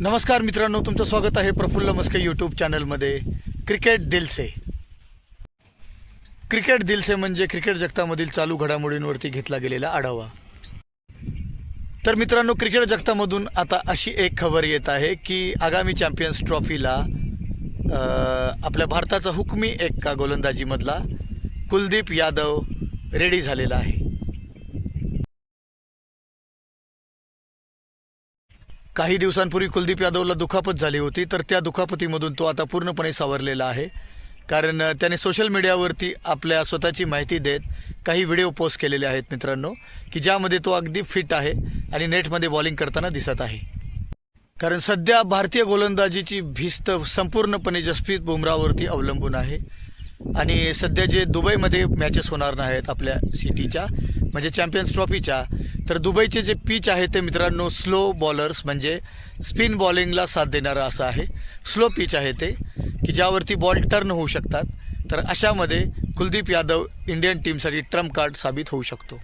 नमस्कार मित्रांनो तुमचं स्वागत आहे प्रफुल्ल मस्के यूट्यूब चॅनलमध्ये. क्रिकेट दिलसे. क्रिकेट दिलसे म्हणजे क्रिकेट जगतामधील चालू घडामोडींवरती घेतला गेलेला आढावा. तर मित्रांनो क्रिकेट जगतामधून आता अशी एक खबर येत आहे की आगामी चॅम्पियन्स ट्रॉफीला आपल्या भारताचा हुकमी एक्का गोलंदाजीमधला कुलदीप यादव रेडी झालेला आहे. काही दिवसांपूर्वी कुलदीप यादवला दुखापत झाली होती तर त्या दुखापतीमधून तो आता पूर्णपणे सावरलेला आहे. कारण त्याने सोशल मीडियावरती आपल्या स्वतःची माहिती देत काही व्हिडिओ पोस्ट केलेले आहेत मित्रांनो की ज्यामध्ये तो अगदी फिट आहे आणि नेटमध्ये बॉलिंग करताना दिसत आहे. कारण सध्या भारतीय गोलंदाजीची भिस्त संपूर्णपणे जसप्रीत बुमराहवरती अवलंबून आहे. आणि सध्या जे दुबईमध्ये मॅचेस होणार नाहीत आपल्या सिटीच्या म्हणजे चॅम्पियन्स ट्रॉफीच्या तर दुबईचे जे पिच आहे ते मित्रांनो स्लो बॉलर्स म्हणजे स्पिन बॉलिंगला साथ देणारं असं आहे. स्लो पिच आहे ते की ज्यावरती बॉल टर्न होऊ शकतात. तर अशामध्ये कुलदीप यादव इंडियन टीमसाठी ट्रम्प कार्ड साबित होऊ शकतो.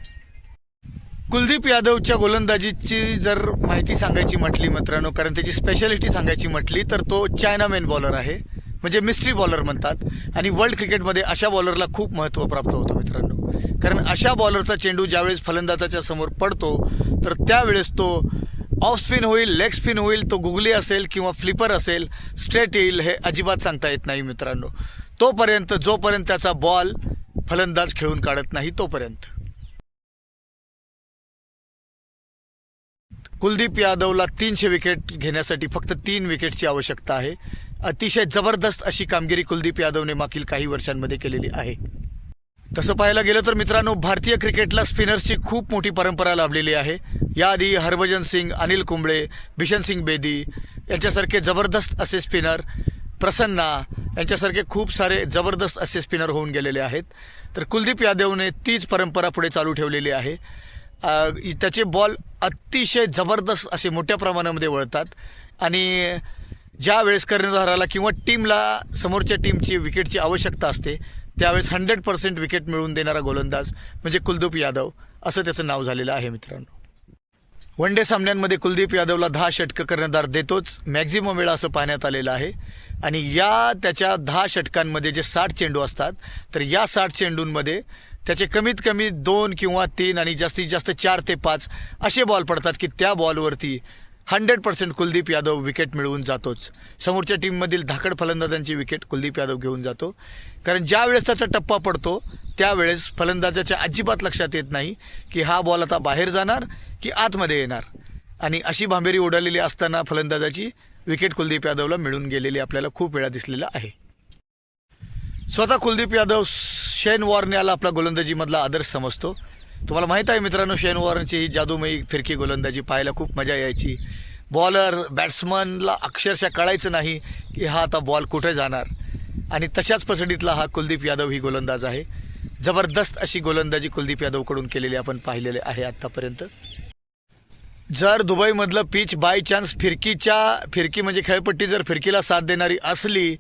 कुलदीप यादवच्या गोलंदाजीची जर माहिती सांगायची म्हटली मित्रांनो कारण त्याची स्पेशालिटी सांगायची म्हटली तर तो चायनामॅन बॉलर आहे. म्हणजे मिस्ट्री बॉलर म्हणतात. आणि वर्ल्ड क्रिकेटमध्ये अशा बॉलरला खूप महत्त्व प्राप्त होतं मित्रांनो. कारण अशा बॉलरचा चेंडू ज्यावेळेस फलंदाजाच्या समोर पडतो तर त्यावेळेस तो ऑफ स्पिन होईल लेग स्पिन होईल तो गुगली असेल किंवा फ्लिपर असेल स्ट्रेट येईल हे अजिबात सांगता येत नाही मित्रांनो. तोपर्यंत जोपर्यंत त्याचा बॉल फलंदाज खेळून काढत नाही तोपर्यंत. कुलदीप यादवला तीनशे विकेट घेण्यासाठी फक्त तीन विकेटची आवश्यकता आहे. अतिशय जबरदस्त अशी कामगिरी कुलदीप यादवने मागील काही वर्षांमध्ये केलेली आहे. तसं पाहायला गेलं तर मित्रांनो भारतीय क्रिकेटला स्पिनर्सची खूप मोठी परंपरा लाभलेली आहे. याआधी हरभजन सिंग अनिल कुंबळे बिशन सिंग बेदी यांच्यासारखे जबरदस्त असे स्पिनर प्रसन्ना यांच्यासारखे खूप सारे जबरदस्त असे स्पिनर होऊन गेलेले आहेत. तर कुलदीप यादवने तीच परंपरा पुढे चालू ठेवलेली आहे. त्याचे बॉल अतिशय जबरदस्त असे मोठ्या प्रमाणामध्ये वळतात. आणि ज्या वेळेस कर्णधाराला किंवा टीमला समोरच्या टीमची विकेटची आवश्यकता असते त्यावेळेस हंड्रेड पर्सेंट विकेट मिळवून देणारा गोलंदाज म्हणजे कुलदीप यादव असं त्याचं नाव झालेलं आहे मित्रांनो. वन डे सामन्यांमध्ये कुलदीप यादवला दहा षटकं कर्णधार देतोच मॅक्झिमम वेळा असं पाहण्यात आलेलं आहे. आणि या त्याच्या दहा षटकांमध्ये जे साठ चेंडू असतात तर या साठ चेंडूंमध्ये त्याचे कमीत कमी दोन किंवा तीन आणि जास्तीत जास्त चार ते पाच असे बॉल पडतात की त्या बॉलवरती hundred percent Kuldeep Yadav wicket मिळवून जातोच. समोरच्या टीममधील धाकड फलंदाजांची विकेट कुलदीप यादव घेऊन जातो. कारण ज्या वेळेस त्याचा टप्पा पडतो त्यावेळेस फलंदाजाच्या अजिबात लक्षात येत नाही की हा बॉल आता बाहेर जाणार की आतमध्ये येणार. आणि अशी भांबेरी उडालेली असताना फलंदाजाची विकेट कुलदीप यादवला मिळून गेलेली आपल्याला खूप वेळा दिसलेला आहे. स्वतः कुलदीप यादव शेन वॉर्न याला आपला गोलंदाजीमधला आदर्श समजतो. तुम्हाला माहीत आहे मित्रांनो शेन वॉर्नची ही जादूमयी फिरकी गोलंदाजी पाहायला खूप मजा यायची. बॉलर बॅट्समनला अक्षरशः कळायचं नाही की हा आता बॉल कुठे जाणार. आणि तशाच पसंतीतला हा कुलदीप यादव ही गोलंदाज आहे. जबरदस्त अशी गोलंदाजी कुलदीप यादवकडून केलेली आपण पाहिलेले आहे आत्तापर्यंत. जर दुबईमधलं पिच बाय चान्स फिरकीच्या फिरकी म्हणजे खेळपट्टी जर फिरकीला साथ देणारी असली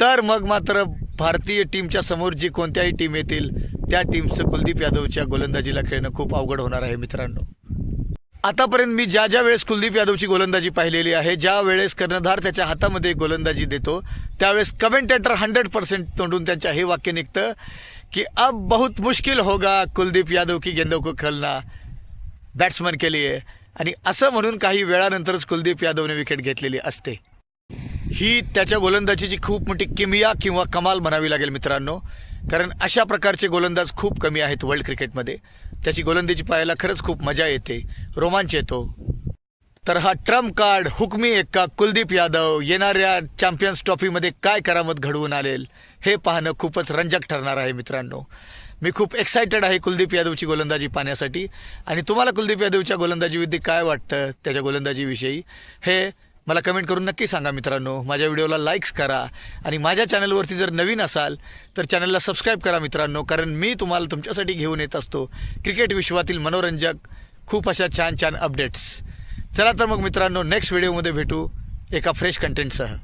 तर मग मात्र भारतीय टीमच्या समोर जी कोणत्याही टीम येतील त्या टीमचं कुलदीप यादवच्या गोलंदाजीला खेळणं खूप अवघड होणार आहे मित्रांनो. आतापर्यंत मी ज्या ज्या वेळेस कुलदीप यादवची गोलंदाजी पाहिलेली आहे ज्या वेळेस कर्णधार त्याच्या हातामध्ये गोलंदाजी देतो त्यावेळेस कमेंटेटर हंड्रेड पर्सेंट तोंडून त्यांच्या हे वाक्य निघतं की अब बहुत मुश्किल होगा कुलदीप यादव की गेंदो को खेळना बॅट्समन के लिए. आणि असं म्हणून काही वेळानंतरच कुलदीप यादवने विकेट घेतलेली असते. ही त्याच्या गोलंदाजीची खूप मोठी किमिया किंवा कमाल म्हणावी लागेल मित्रांनो कारण अशा प्रकारचे गोलंदाज खूप कमी आहेत वर्ल्ड क्रिकेटमध्ये त्याची गोलंदाजी पाहायला खरंच खूप मजा येते. रोमांच येतो. तर हा ट्रम्प कार्ड हुकमी एक्का कुलदीप यादव येणाऱ्या चॅम्पियन्स ट्रॉफीमध्ये काय करामत घडवून आलेल हे पाहणं खूपच रंजक ठरणार आहे मित्रांनो. मी खूप एक्सायटेड आहे कुलदीप यादवची गोलंदाजी पाहण्यासाठी. आणि तुम्हाला कुलदीप यादवच्या गोलंदाजीविषयी काय वाटतं? त्याच्या गोलंदाजीविषयी. हे मला कमेंट करून नक्की सांगा मित्रांनो. माझ्या व्हिडिओला लाईक्स करा आणि माझ्या चॅनलवरती जर नवीन असाल तर चॅनलला सबस्क्राईब करा मित्रांनो कारण मी तुम्हाला तुमच्यासाठी घेऊन येत असतो. क्रिकेट विश्वातील मनोरंजक खूप अशा छान छान अपडेट्स चला तर मग मित्रांनो नेक्स्ट व्हिडिओमध्ये भेटू एका फ्रेश कंटेंटसह